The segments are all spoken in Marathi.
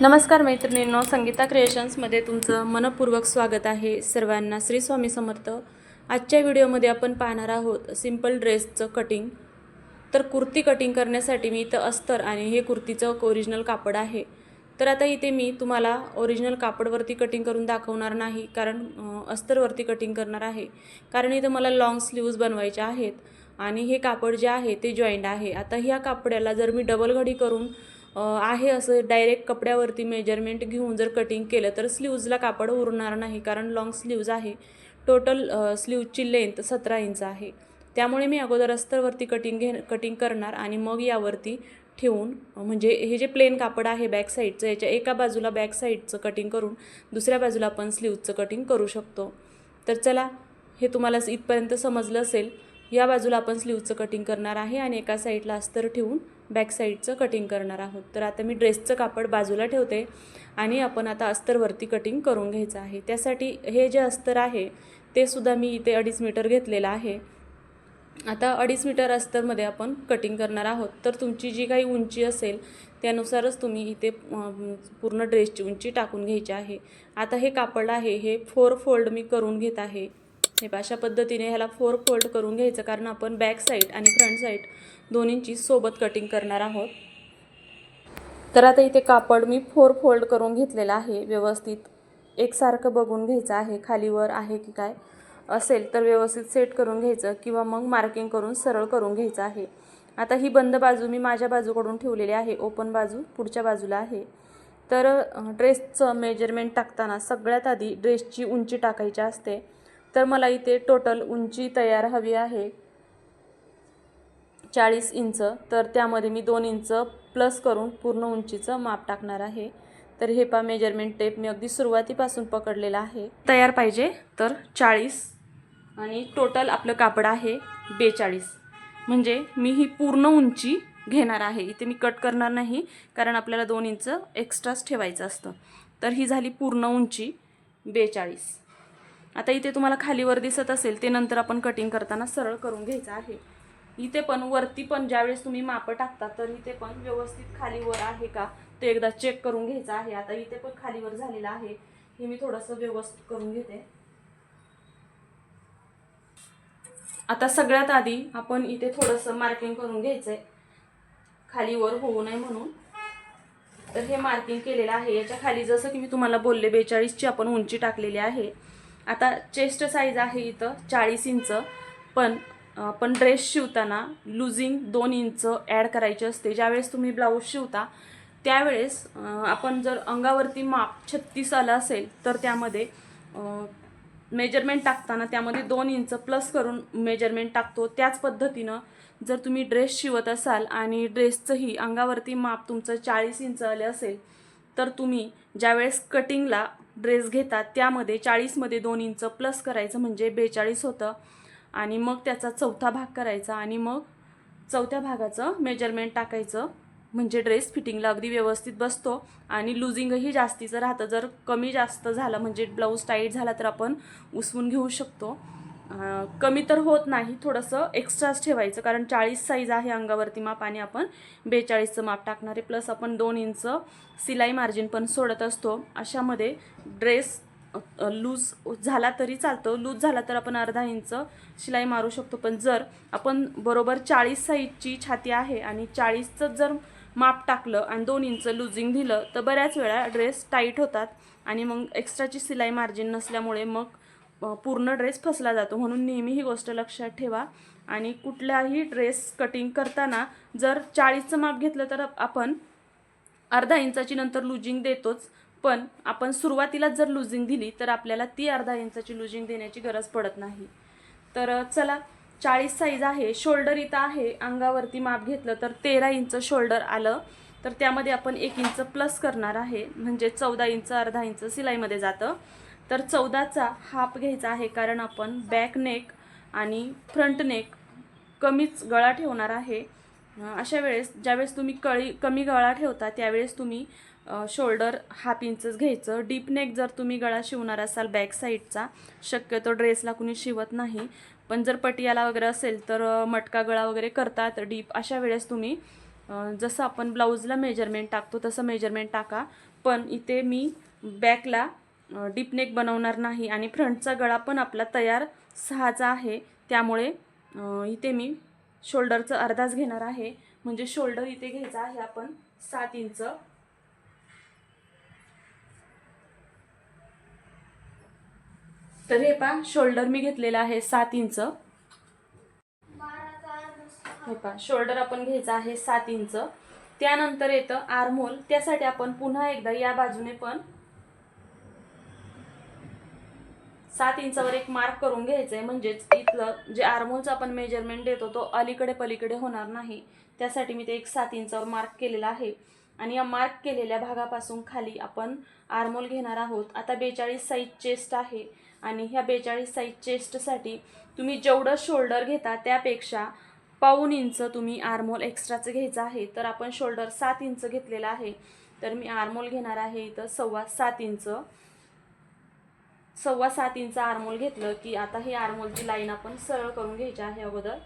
नमस्कार मैत्रिणींनो संगीता क्रिएशन्समध्ये तुमचं मनपूर्वक स्वागत आहे. सर्वांना श्री स्वामी समर्थ. आजच्या व्हिडिओमध्ये आपण पाहणार आहोत सिंपल ड्रेसचं कटिंग तर कुर्ती कटिंग करण्यासाठी मी इथं अस्तर आणि हे कुर्तीचं ओरिजिनल कापड आहे. तर आता इथे मी तुम्हाला ओरिजिनल कापडवरती कटिंग करून दाखवणार नाही कारण अस्तरवरती कटिंग करणार आहे. कारण इथं मला लॉंग स्लीव्ज बनवायचे आहेत आणि हे कापड जे आहे ते जॉईंट आहे. आता ह्या कापड्याला जर मी डबल घडी करून आहे असं डायरेक्ट कपड्यावरती मेजरमेंट घेऊन जर कटिंग केलं तर स्लीव्जला कापड उरणार नाही. कारण लॉंग स्लीव्ज आहे. टोटल स्लीवची लेंथ सतरा इंच आहे. त्यामुळे मी अगोदर अस्तरवरती कटिंग घे कटिंग करणार आणि मग यावरती ठेवून म्हणजे हे जे प्लेन कापड आहे बॅक साईडचं याच्या एका बाजूला बॅक साईडचं कटिंग करून दुसऱ्या बाजूला आपण स्लीवचं कटिंग करू शकतो. तर चला हे तुम्हाला इथपर्यंत समजलं असेल. या बाजूला आपण स्लीवचं कटिंग करणार आहे आणि एका साईडला अस्तर ठेवून बॅक साईडचं कटिंग करणार आहोत. तर आता मी ड्रेसचं कापड बाजूला ठेवते आणि आपण आता अस्तरवरती कटिंग करून घ्यायचं आहे. त्यासाठी हे जे अस्तर आहे ते सुद्धा मी इथे अडीच मीटर घेतलेलं आहे. आता अडीच मीटर अस्तरमध्ये आपण कटिंग करणार आहोत. तर तुमची जी काही उंची असेल त्यानुसारच तुम्ही इथे पूर्ण ड्रेसची उंची टाकून घ्यायची आहे. आता हे कापड आहे हे फोर फोल्ड मी करून घेत आहे. हे अशा पद्धतीने ह्याला फोर फोल्ड करून घ्यायचं. कारण आपण बॅक साईड आणि फ्रंट साईड दोन्हींची सोबत कटिंग करणार आहोत. तर आता इथे कापड मी फोर फोल्ड करून घेतलेलं आहे. व्यवस्थित एकसारखं बघून घ्यायचं आहे. खालीवर आहे की काय असेल तर व्यवस्थित सेट करून घ्यायचं किंवा मग मार्किंग करून सरळ करून घ्यायचं आहे. आता ही बंद बाजू मी माझ्या बाजूकडून ठेवलेली आहे. ओपन बाजू पुढच्या बाजूला आहे. तर ड्रेसचं मेजरमेंट टाकताना सगळ्यात आधी ड्रेसची उंची टाकायची असते. तर मला इथे टोटल उंची तयार हवी आहे. चाळीस इंच तर त्यामध्ये मी दोन इंच प्लस करून पूर्ण उंचीचं माप टाकणार आहे. तर हे पा मेजरमेंट टेप मी अगदी सुरुवातीपासून पकडलेला आहे. तयार पाहिजे तर चाळीस आणि टोटल आपलं कापड आहे बेचाळीस. म्हणजे मी ही पूर्ण उंची घेणार आहे. इथे मी कट करणार नाही कारण आपल्याला दोन इंच एक्स्ट्राच ठेवायचं असतं. तर ही झाली पूर्ण उंची बेचाळीस. आता इथे तुम्हाला खालीवर दिसत असेल ते नंतर आपण कटिंग करताना सरळ करून घ्यायचं आहे. इथे पण वरती पण ज्यावेळेस तुम्ही मापं टाकता तर इथे पण व्यवस्थित खालीवर आहे का? ते एकदा चेक करून घ्यायचं आहे. आता इथे पण खालीवर झालेलं आहे. हे मी थोडंसं व्यवस्थित करून घेते. आता सगळ्यात आधी आपण इथे थोडंसं मार्किंग करून घ्यायचं आहे खाली खालीवर होऊ नये म्हणून. तर हे मार्किंग केलेलं आहे. याच्या खाली जसं की मी तुम्हाला बोलले बेचाळीसची आपण उंची टाकलेली आहे. आता चेस्ट साईज आहे इथं चाळीस इंच. पण आपण ड्रेस शिवताना लुझिंग दोन इंच ॲड करायचे असते. ज्यावेळेस तुम्ही ब्लाऊज शिवता त्यावेळेस आपण जर अंगावरती माप छत्तीस आलं असेल तर त्यामध्ये मेजरमेंट टाकताना त्यामध्ये दोन इंच प्लस करून मेजरमेंट टाकतो. त्याच पद्धतीनं जर तुम्ही ड्रेस शिवत असाल आणि ड्रेसचंही अंगावरती माप तुमचं चाळीस इंच आले असेल तर तुम्ही ज्यावेळेस कटिंगला ड्रेस घेता त्यामध्ये चाळीसमध्ये दोन इंच प्लस करायचं म्हणजे बेचाळीस होतं. आणि मग त्याचा चौथा भाग करायचा आणि मग चौथ्या भागाचं मेजरमेंट टाकायचं. म्हणजे ड्रेस फिटिंगला अगदी व्यवस्थित बसतो आणि लुझिंगही जास्तीचं राहतं. जर कमी जास्त झालं म्हणजे ब्लाऊज टाईट झाला तर आपण उसवून घेऊ शकतो. कमी तर होत नाही थोडंसं एक्स्ट्राच ठेवायचं. कारण चाळीस साईज आहे अंगावरती माप आणि आपण बेचाळीसचं माप टाकणार आहे. प्लस आपण दोन इंच सिलाई मार्जिन पण सोडत असतो. अशामध्ये ड्रेस लूज झाला तरी चालतो. लूज झाला तर आपण अर्धा इंच शिलाई मारू शकतो. पण जर आपण बरोबर चाळीस साईजची छाती आहे आणि चाळीसचं जर माप टाकलं आणि दोन इंच लुझिंग दिलं तर बऱ्याच वेळा ड्रेस टाईट होतात आणि मग एक्स्ट्राची सिलाई मार्जिन नसल्यामुळे मग पूर्ण ड्रेस फसला जातो. म्हणून नेहमी ही गोष्ट लक्षात ठेवा. आणि कुठल्याही ड्रेस कटिंग करताना जर चाळीसचं माप घेतलं तर आपण अर्धा इंचाची नंतर लुजिंग देतोच. पण आपण सुरुवातीला जर लुजिंग दिली तर आपल्याला ती अर्धा इंचाची लुजिंग देण्याची गरज पडत नाही. तर चला चाळीस साईज आहे शोल्डर इथं आहे अंगावरती माप घेतलं तर तेरा इंच शोल्डर आलं. तर त्यामध्ये आपण एक इंच प्लस करणार आहे म्हणजे चौदा इंच अर्धा इंच सिलाईमध्ये जातं. तर चौदाचा हाफ घ्यायचा आहे कारण आपण बॅक नेक आणि फ्रंट नेक कमीच गळा ठेवणार आहे. अशा वेळेस ज्यावेळेस तुम्ही कळी कमी गळा ठेवता त्यावेळेस तुम्ही शोल्डर हाफ इंचच घ्यायचं. डीप नेक जर तुम्ही गळा शिवणार असाल बॅक साईडचा शक्यतो ड्रेसला कुणी शिवत नाही. पण जर पटियाला वगैरे असेल तर मटका गळा वगैरे करतात. डीप अशा वेळेस तुम्ही जसं आपण ब्लाऊजला मेजरमेंट टाकतो तसं मेजरमेंट टाका. पण इथे मी बॅकला डीपनेक बनवणार नाही आणि फ्रंटचा गळा पण आपला तयार सहाचा आहे. त्यामुळे इथे मी शोल्डरचं अर्धाच घेणार आहे. म्हणजे शोल्डर इथे घ्यायचा आहे आपण सात इंच तर हे पहा शोल्डर मी घेतलेलं आहे सात इंच. हे पहा शोल्डर आपण घ्यायचं आहे सात इंच. त्यानंतर येतं आर्मोल त्यासाठी आपण पुन्हा एकदा या बाजूने पण सात इंचावर एक मार्क करून घ्यायचंय. म्हणजेच इथलं जे आर्मोलचं आपण मेजरमेंट देतो तो अलीकडे पलीकडे होणार नाही. त्यासाठी मी ते एक सात इंचावर मार्क केलेला आहे. आणि या मार्क केलेल्या भागापासून खाली आपण आर्मोल घेणार आहोत. आता बेचाळीस साईज चेस्ट आहे. आणि ह्या बेचाळीस साईज चेस्टसाठी तुम्ही जेवढं शोल्डर घेता त्यापेक्षा पाऊन इंच तुम्ही आर्मोल एक्स्ट्राचं घ्यायचं आहे. तर आपण शोल्डर सात इंच घेतलेला आहे. तर मी आर्मोल घेणार आहे इथं सव्वा सात इंच. सव्वा सात इंच आर्मोल घेतलं की आता ही आर्मोलची लाईन आपण सरळ करून घ्यायची आहे अगोदर.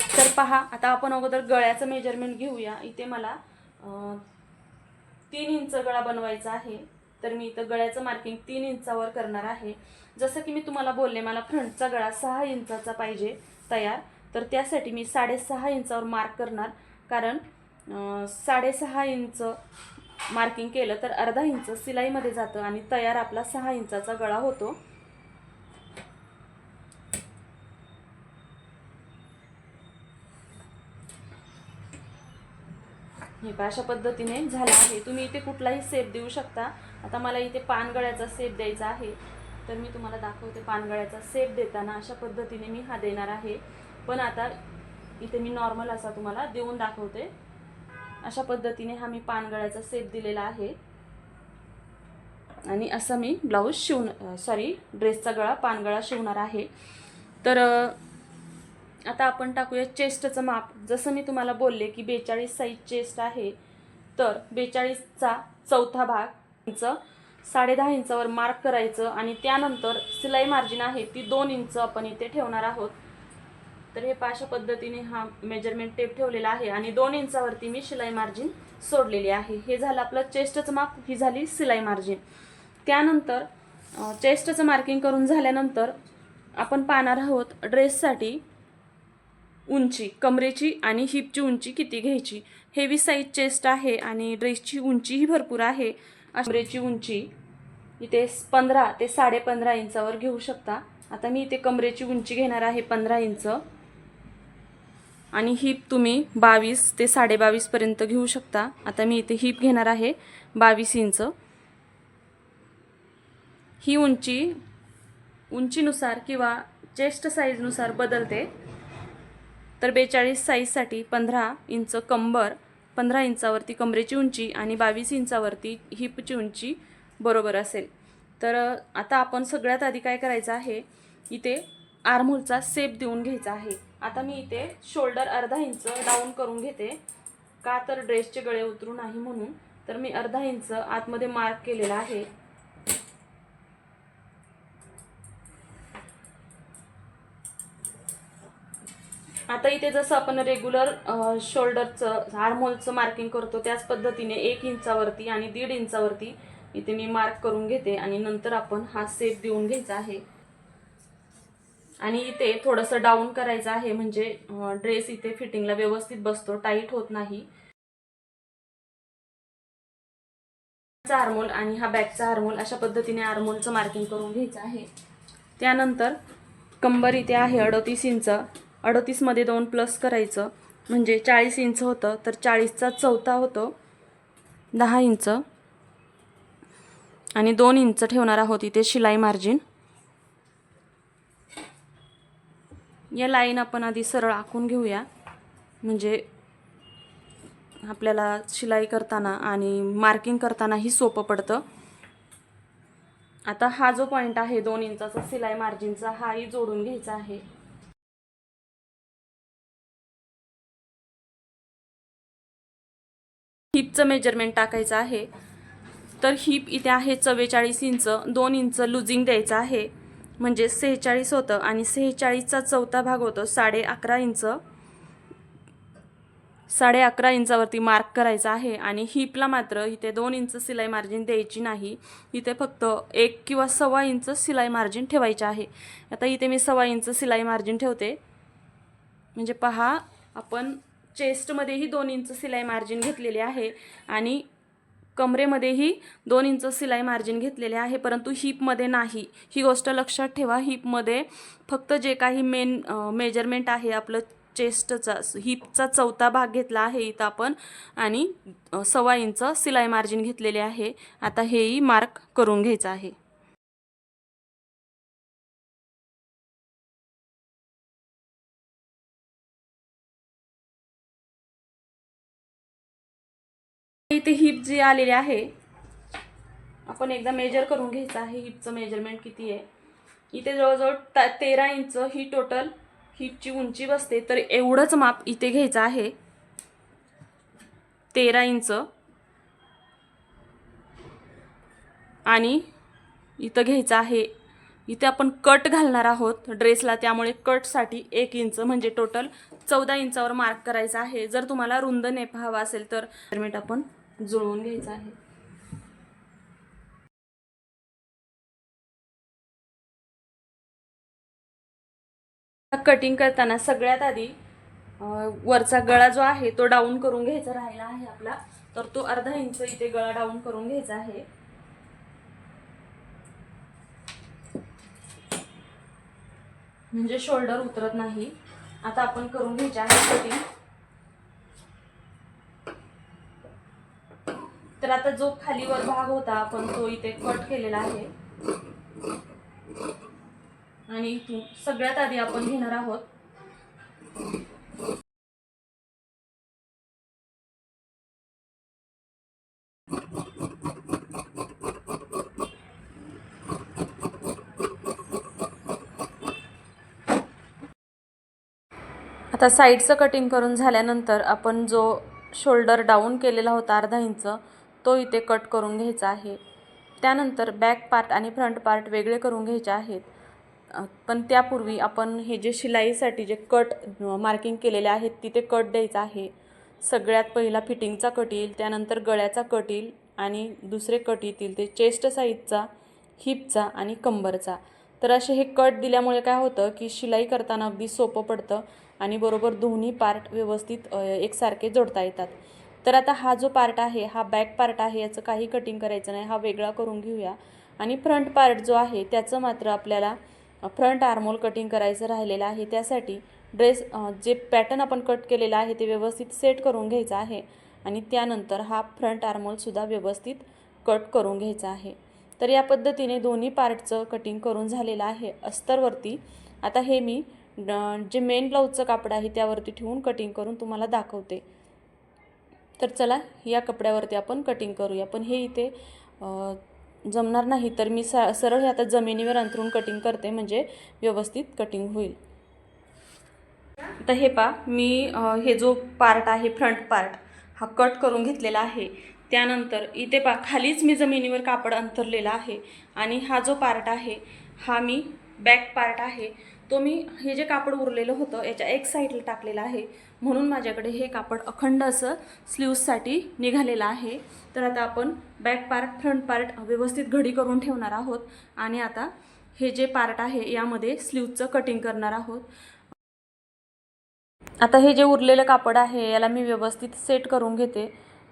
तर पहा आता आपण अगोदर गळ्याचं मेजरमेंट घेऊया. इथे मला तीन इंच गळा बनवायचा आहे. तर मी इथं गळ्याचं मार्किंग तीन इंचावर करणार आहे. जसं की मी तुम्हाला बोलले मला फ्रंटचा गळा सहा इंचाचा पाहिजे तयार. तर त्यासाठी मी साडेसहा इंचावर मार्क करणार. कारण साडेसहा इंच मार्किंग केलं तर अर्धा इंच सिलाईमध्ये जातं आणि तयार आपला सहा इंचाचा गळा होतो. हे अशा पद्धतीने झालं आहे. तुम्ही इथे कुठलाही सेप देऊ शकता. आता मला इथे पानगळ्याचा सेप द्यायचा आहे. तर मी तुम्हाला दाखवते पानगळ्याचा सेप देताना अशा पद्धतीने मी हा देणार आहे. पण आता इथे मी नॉर्मल असा तुम्हाला देऊन दाखवते. अशा पद्धतीने हा मी पानगळ्याचा सेप दिलेला आहे. आणि असं मी ब्लाऊज शिवण सॉरी ड्रेसचा गळा पानगळा शिवणार आहे. तर आता आपण टाकूया चेस्टचं माप. जसं मी तुम्हाला बोलले की बेचाळीस साईज चेस्ट आहे तर बेचाळीसचा चौथा भाग इंच साडेदहा इंचावर मार्क करायचं आणि त्यानंतर सिलाई मार्जिन आहे ती दोन इंच आपण इथे ठेवणार आहोत. तर हे पाशा पद्धतीने हा मेजरमेंट टेप ठेवलेला आहे आणि दोन इंचावरती मी शिलाई मार्जिन सोडलेली आहे. हे झालं आपलं चेस्टचं माप ही झाली सिलाई मार्जिन त्यानंतर चेस्टचं मार्किंग करून झाल्यानंतर आपण पाहणार आहोत ड्रेससाठी उंची कमरेची आणि हिपची उंची किती घ्यायची? हेवी साईज चेस्ट आहे आणि ड्रेसची उंचीही भरपूर आहे. कमरेची उंची इथे पंधरा ते साडे पंधरा इंचावर घेऊ शकता. आता मी इथे कमरेची उंची घेणार आहे पंधरा इंच. आणि हिप तुम्ही बावीस ते साडे बावीसपर्यंत घेऊ शकता. आता मी इथे हिप घेणार आहे बावीस इंच. ही उंची उंचीनुसार किंवा चेस्ट साईजनुसार बदलते. तर बेचाळीस साईजसाठी पंधरा इंच कंबर पंधरा इंचावरती कमरेची उंची आणि बावीस इंचावरती हिपची उंची बरोबर असेल. तर आता आपण सगळ्यात आधी काय करायचं आहे? इथे आरमोलचा सेप देऊन घ्यायचा आहे. आता मी इथे शोल्डर अर्धा इंच डाऊन करून घेते. का तर ड्रेसचे गळे उतरू नाही म्हणून. तर मी अर्धा इंच आतमध्ये मार्क केलेला आहे. आता इथे जसं आपण रेग्युलर शोल्डरचं हार्मोलचं मार्किंग करतो त्याच पद्धतीने एक इंचावरती आणि दीड इंचावरती इथे मी मार्क करून घेते आणि नंतर आपण हा सेप देऊन घ्यायचा आहे. आणि इथे थोडंसं डाऊन करायचं आहे म्हणजे ड्रेस इथे फिटिंगला व्यवस्थित बसतो टाईट होत नाही. आरमोल आणि हा बॅकचा आरमोल अशा पद्धतीने आरमोलचं मार्किंग करून घ्यायचं आहे. त्यानंतर कंबर इथे आहे अडतीस इंच. अडतीसमध्ये दोन प्लस करायचं. म्हणजे चाळीस इंच होतं तर चाळीसचा चौथा होतो दहा इंच. आणि दोन इंच ठेवणार आहोत इथे शिलाई मार्जिन या लाईन आपण आधी सरळ आखून घेऊया. म्हणजे आपल्याला शिलाई करताना आणि मार्किंग करतानाही सोपं पडतं. आता हा जो पॉईंट आहे दोन इंचाचा सिलाई मार्जिनचा हाही जोडून घ्यायचा आहे. हिपचं मेजरमेंट टाकायचं आहे. तर हिप इथे आहे चव्वेचाळीस इंच दोन इंच लुजिंग द्यायचं आहे. म्हणजे सेहेचाळीस होतं आणि सेहेचाळीसचा चौथा भाग होतो साडे अकरा इंच. साडे अकरा इंचावरती मार्क करायचा आहे आणि हिपला मात्र इथे दोन इंच सिलाई मार्जिन द्यायची नाही. इथे फक्त एक किंवा सव्वा इंच सिलाई मार्जिन ठेवायचे आहे. आता इथे मी सव्वा इंच सिलाई मार्जिन ठेवते. म्हणजे पहा आपण चेस्टमध्येही दोन इंच सिलाई मार्जिन घेतलेले आहे आणि कमरेमध्येही दोन इंच सिलाई मार्जिन घेतलेले आहे परंतु हिपमध्ये नाही. ही गोष्ट लक्षात ठेवा हिपमध्ये फक्त जे काही मेन मेजरमेंट आहे आपलं चेस्टचा हिपचा चौथा भाग घेतला आहे इथं आपण आणि सव्वा इंच सिलाई मार्जिन घेतलेले आहे. आता हेही मार्क करून घ्यायचं आहे. इथे हिप जी आलेली आहे आपण एकदा मेजर करून घ्यायचं आहे. हिपचं मेजरमेंट किती आहे? इथे जवळजवळ तेरा इंच ही टोटल हिपची उंची बसते. तर एवढंच माप इथे घ्यायचं आहे. तेरा इंच. आणि इथं घ्यायचं आहे. इथे आपण कट घालणार आहोत ड्रेसला. त्यामुळे कटसाठी एक इंच म्हणजे टोटल चौदा इंचावर मार्क करायचा आहे. जर तुम्हाला रुंद नेप हवा असेल तर मेजरमेंट आपण जुळवून घ्यायचं आहे. कटिंग करताना सगळ्यात आधी वरचा गळा जो आहे तो डाऊन करून घ्यायचा राहिला आहे आपला. तर तो अर्धा इंच इथे गळा डाऊन करून घ्यायचा आहे. म्हणजे शोल्डर उतरत नाही. आता आपण करून घ्यायचे आहे कटिंग तर आता जो खालीवर भाग होता आपण तो इथे कट केलेला आहे. आणि इथून सगळ्यात आधी आपण घेणार आहोत. आता साईडचं कटिंग करून झाल्यानंतर आपण जो शोल्डर डाऊन केलेला होता अर्धा इंच तो इथे कट करून घ्यायचा आहे. त्यानंतर बॅक पार्ट आणि फ्रंट पार्ट वेगळे करून घ्यायचे आहेत. पण त्यापूर्वी आपण हे जे शिलाईसाठी जे कट मार्किंग केलेले आहेत तिथे कट द्यायचा आहे. सगळ्यात पहिला फिटिंगचा कट येईल त्यानंतर गळ्याचा कट येईल आणि दुसरे कट येतील ते चेस्ट साईजचा हिपचा आणि कंबरचा तर असे हे कट दिल्यामुळे काय होतं की शिलाई करताना अगदी सोपं पडतं आणि बरोबर दोन्ही पार्ट व्यवस्थित एकसारखे जोडता येतात. तर आता हा जो पार्ट आहे हा बॅक पार्ट आहे याचं काही कटिंग करायचं नाही. हा वेगळा करून घेऊया. आणि फ्रंट पार्ट जो आहे त्याचं मात्र आपल्याला फ्रंट आर्मोल कटिंग करायचं राहिलेलं आहे. त्यासाठी ड्रेस जे पॅटर्न आपण कट केलेलं आहे ते व्यवस्थित सेट करून घ्यायचं आहे. आणि त्यानंतर हा फ्रंट आर्मोलसुद्धा व्यवस्थित कट करून घ्यायचा आहे. तर या पद्धतीने दोन्ही पार्टचं कटिंग करून झालेलं आहे. अस्तरवरती आता हे मी ड- जे मेन ब्लाऊजचं कापड आहे त्यावरती ठेवून कटिंग करून तुम्हाला दाखवते. तर चला या कपड्यावरती आपण कटिंग करूया. पण हे इथे जमणार नाही तर मी सा सरळ हे आता जमिनीवर अंतरून कटिंग करते म्हणजे व्यवस्थित कटिंग होईल. तर हे पा मी हे जो पार्ट आहे फ्रंट पार्ट हा कट करून घेतलेला आहे. त्यानंतर इथे पा खालीच मी जमिनीवर कापड अंतरलेला आहे. आणि हा जो पार्ट आहे हा मी बॅक पार्ट आहे. तो मी हे जे कापड उरलेलं होतं याच्या एक साईडला टाकलेलं आहे. म्हणून माझ्याकडे हे कापड अखंड असं स्लीव्ससाठी निघालेलं आहे. तर आता आपण बॅक पार्ट फ्रंट पार्ट व्यवस्थित घडी करून ठेवणार आहोत आणि आता हे जे पार्ट आहे यामध्ये स्लीवचं कटिंग करणार आहोत. आता हे जे उरलेलं कापड आहे याला मी व्यवस्थित सेट करून घेते.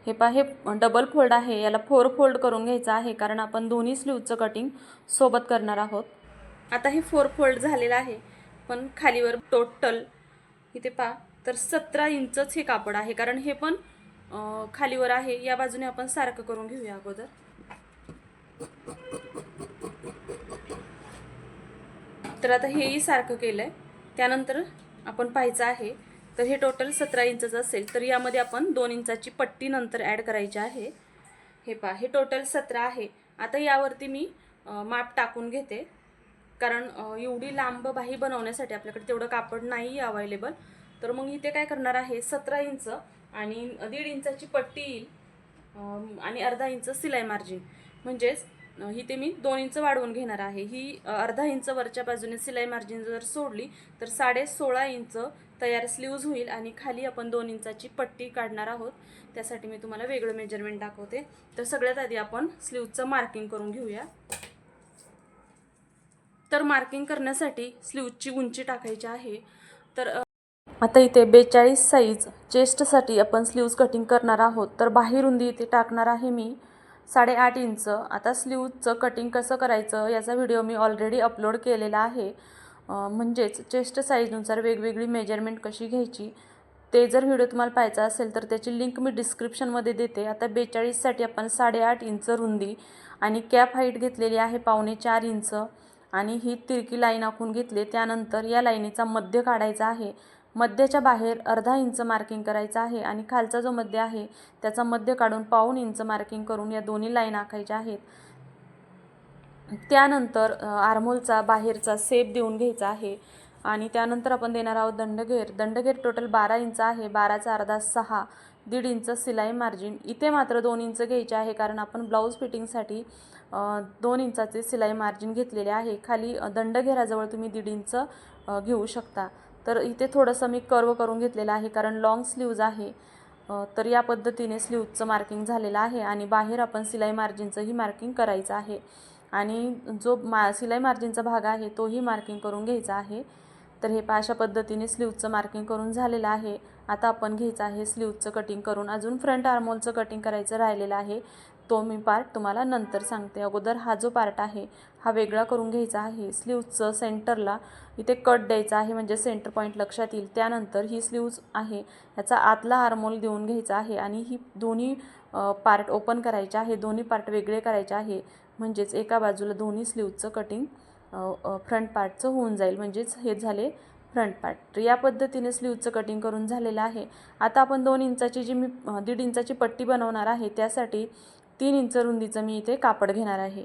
हे पा हे डबल फोल्ड आहे. याला फोर फोल्ड करून घ्यायचं आहे कारण आपण दोन्ही स्लीवचं कटिंग सोबत करणार आहोत. आता हे फोर फोल्ड झालेलं आहे. पण खालीवर टोटल इथे पा तर सतरा इंचच हे कापड आहे. कारण हे पण खालीवर आहे. या बाजूने आपण सारखं करून घेऊया अगोदर. तर आता हेही सारखं केलं आहे त्यानंतर आपण पाहायचं आहे तर हे टोटल सतरा इंचाचं असेल तर यामध्ये आपण दोन इंचाची पट्टी नंतर ॲड करायची आहे. हे पहा हे टोटल सतरा आहे. आता यावरती मी माप टाकून घेते. कारण एवढी लांब बाही बनवण्यासाठी आपल्याकडे तेवढं कापड नाही अवेलेबल तर मग इथे काय करणार आहे सतरा इंच आणि दीड इंचाची पट्टी येईल आणि अर्धा इंच सिलाई मार्जिन म्हणजेच इथे ही ते मी दोन इंच वाढवून घेणार आहे. ही अर्धा इंच वरच्या बाजूने सिलाई मार्जिन जर सोडली तर साडे सोळा इंच तयार स्लीव्ज होईल आणि खाली आपण दोन इंचाची पट्टी काढणार आहोत. त्यासाठी मी तुम्हाला वेगळं मेजरमेंट दाखवते. तर सगळ्यात आधी आपण स्लीवचं मार्किंग करून घेऊया. तर मार्किंग करण्यासाठी स्लीवची उंची टाकायची आहे. तर आता इथे बेचाळीस साईज चेस्टसाठी आपण स्लीव्ज कटिंग करणार आहोत. तर बाहेर रुंदी इथे टाकणार आहे मी साडेआठ इंच. आता स्लीवचं कटिंग कसं करायचं याचा व्हिडिओ मी ऑलरेडी अपलोड केलेला आहे. म्हणजेच चेस्ट साईजनुसार वेगवेगळी मेजरमेंट कशी घ्यायची ते जर व्हिडिओ तुम्हाला पाहायचा असेल तर त्याची लिंक मी डिस्क्रिप्शनमध्ये देते. आता बेचाळीससाठी आपण साडेआठ इंच रुंदी आणि कॅप हाईट घेतलेली आहे पावणे चार इंच. आणि ही तिरकी लाईन आखून घेतली. त्यानंतर या लाईनीचा मध्य काढायचा आहे. मध्याच्या बाहेर अर्धा इंच मार्किंग करायचं आहे आणि खालचा जो मध्य आहे त्याचा मध्य काढून पाऊण इंच मार्किंग करून या दोन्ही लाईन आखायच्या आहेत. त्यानंतर आर्मोलचा बाहेरचा सेप देऊन घ्यायचा आहे आणि त्यानंतर आपण देणार आहोत दंडघेर. दंडघेर टोटल बारा इंच आहे. बाराचा अर्धा सहा. दीड इंच सिलाई मार्जिन इथे मात्र दोन इंच घ्यायचे आहे कारण आपण ब्लाऊज फिटिंगसाठी दोन इंचाचे सिलाई मार्जिन घेतलेले आहे. खाली दंडघेराजवळ तुम्ही दीड इंच घेऊ शकता. तर इथे थोडंसं मी कर्व करून घेतलेलं आहे कारण लॉंग स्लीव्ज आहे. तर या पद्धतीने स्लीवचं मार्किंग झालेलं आहे आणि बाहेर आपण सिलाई मार्जिनचंही मार्किंग करायचं आहे. आणि जो मा सिलाई मार्जिनचा भाग आहे तोही मार्किंग करून घ्यायचा आहे. तर हे पा अशा पद्धतीने स्लीवचं मार्किंग करून झालेलं आहे. आता आपण घ्यायचं आहे स्लीवचं कटिंग करून. अजून फ्रंट आर्मोलचं कटिंग करायचं राहिलेलं आहे. तो मी पार्ट तुम्हाला नंतर सांगते. अगोदर हा जो पार्ट आहे हा वेगळा करून घ्यायचा आहे. स्लीवचं सेंटरला इथे कट द्यायचा आहे म्हणजे सेंटर पॉईंट लक्षात येईल. त्यानंतर ही स्लीव्ज आहे ह्याचा आतला आर्मोल देऊन घ्यायचा आहे आणि ही दोन्ही पार्ट ओपन करायचे आहे. दोन्ही पार्ट वेगळे करायचे आहे. म्हणजेच एका बाजूला दोन्ही स्लीवचं कटिंग फ्रंट पार्टचं होऊन जाईल. म्हणजेच हे झाले फ्रंट पार्ट तर या पद्धतीने स्लीवचं कटिंग करून झालेलं आहे. आता आपण दोन इंचाची जी मी दीड इंचाची पट्टी बनवणार आहे त्यासाठी तीन इंच रुंदीचं मी इथे कापड घेणार आहे.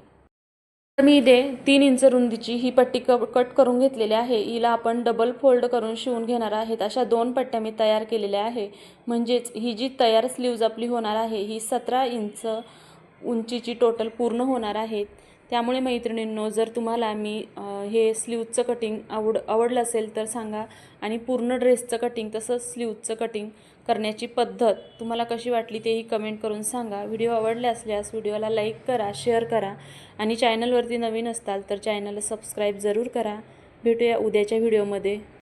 तर मी इथे तीन इंच रुंदीची ही पट्टी क कट करून घेतलेली आहे. हिला आपण डबल फोल्ड करून शिवून घेणार आहेत. अशा दोन पट्ट्या मी तयार केलेल्या आहे. म्हणजेच ही जी तयार स्लीव्ज आपली होणार आहे ही सतरा इंच उंचीची टोटल पूर्ण होणार आहेत. त्यामुळे मैत्रिणींनो जर तुम्हाला मी हे स्लीवचं कटिंग आवड आवडलं असेल तर सांगा. आणि पूर्ण ड्रेसचं कटिंग तसंच स्लीवचं कटिंग करण्याची पद्धत तुम्हाला कशी वाटली तेही कमेंट करून सांगा. व्हिडिओ आवडले असल्यास व्हिडिओला लाईक करा शेअर करा. आणि चॅनलवरती नवीन असताल तर चॅनलला सबस्क्राईब जरूर करा. भेटूया उद्याच्या व्हिडिओमध्ये.